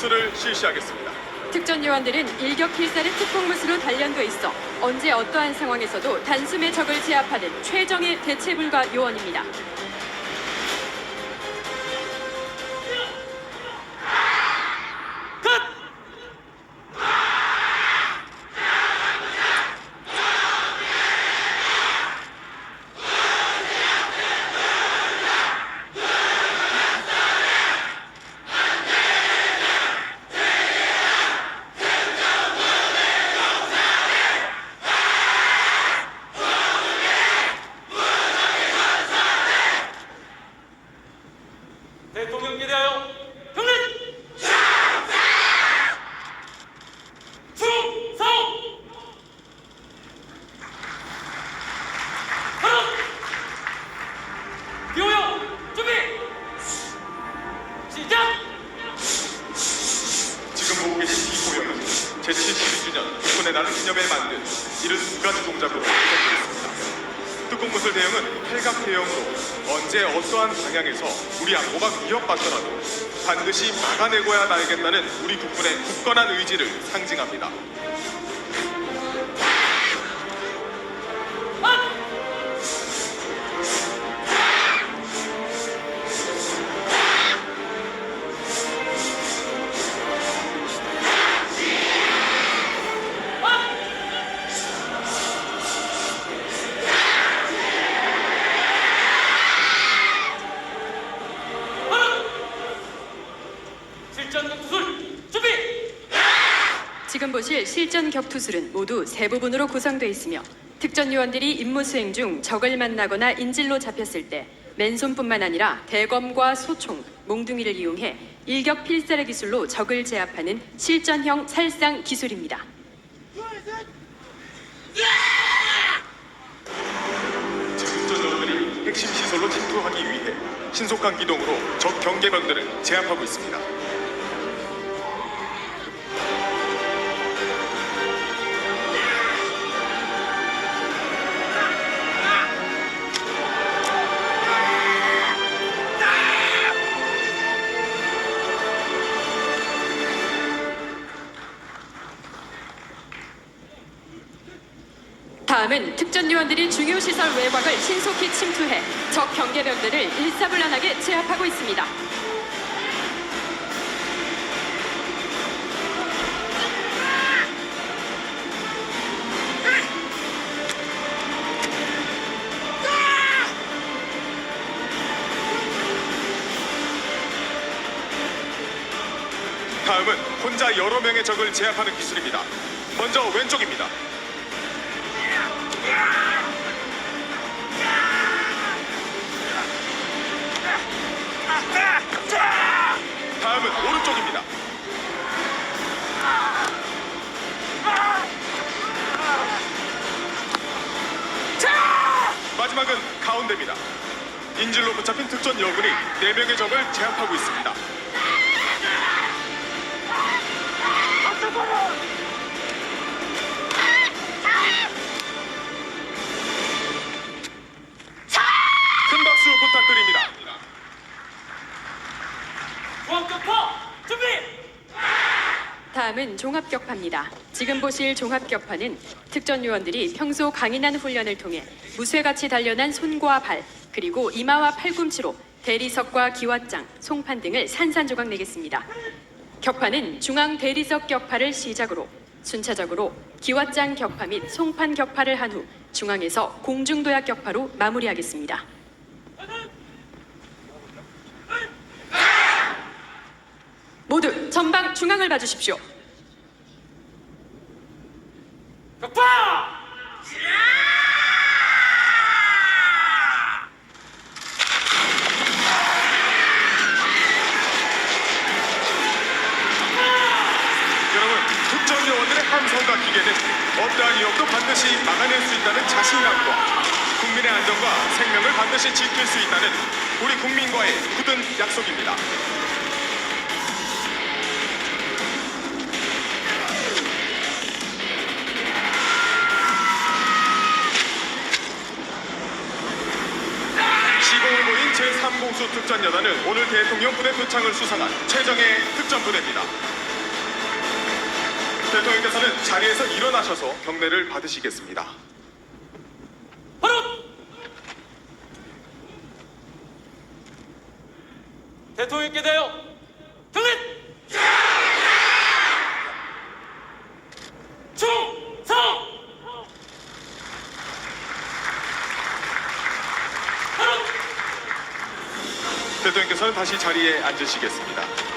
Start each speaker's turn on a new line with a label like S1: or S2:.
S1: 무술을 실시하겠습니다.
S2: 특전 요원들은 일격 필살의 특공 무술로 단련돼 있어 언제 어떠한 상황에서도 단숨에 적을 제압하는 최정의 대체 불가 요원입니다.
S3: 대통령께 대하여 경례! 충성! 하나! 기호요! 준비! 시작!
S1: 지금 보고 계신 이 공연은 제72주년 국군의 날을 기념해 만든 72가지 동작으로 구성되어 있습니다. 특공무술 대형은 팔각대형으로 언제 어떠한 방향에서 우리 안보가 위협받더라도 반드시 막아내고야 말겠다는 우리 국군의 굳건한 의지를 상징합니다.
S3: 실전 구술 준비!
S2: 지금 보실 실전 격투술은 모두 세 부분으로 구성되어 있으며 특전 요원들이 임무 수행 중 적을 만나거나 인질로 잡혔을 때 맨손뿐만 아니라 대검과 소총, 몽둥이를 이용해 일격 필살의 기술로 적을 제압하는 실전형 살상 기술입니다.
S1: 특전 요원들이 핵심 시설로 침투하기 위해 신속한 기동으로 적 경계병들을 제압하고 있습니다.
S2: 다음은 특전 요원들이 중요 시설 외곽을 신속히 침투해 적 경계병들을 일사불란하게 제압하고 있습니다.
S1: 다음은 혼자 여러 명의 적을 제압하는 기술입니다. 먼저 왼쪽입니다. 마지막은 가운데입니다. 인질로 붙잡힌 특전 여군이 4명의 적을 제압하고 있습니다.
S2: 다음은 종합격파입니다. 지금 보실 종합격파는 특전 요원들이 평소 강인한 훈련을 통해 무쇠같이 단련한 손과 발, 그리고 이마와 팔꿈치로 대리석과 기왓장, 송판 등을 산산조각 내겠습니다. 격파는 중앙 대리석 격파를 시작으로 순차적으로 기왓장 격파 및 송판 격파를 한 후 중앙에서 공중도약 격파로 마무리하겠습니다. 모두 전방 중앙을 봐주십시오.
S3: 격파!
S1: 여러분, 요원들의 함성과 기계는 어떠한 위협도 반드시 막아낼 수 있다는 자신감과 국민의 안전과 생명을 반드시 지킬 수 있다는 우리 국민과의 굳은 약속입니다. 시공을 보인 제3공수 특전여단은 오늘 대통령 부대 표창을 수상한 최정예 특전부대입니다. 대통령께서는 자리에서 일어나셔서 경례를 받으시겠습니다.
S3: 바로 대통령께 대하여 경례 충성 바로
S1: 대통령께서는 다시 자리에 앉으시겠습니다.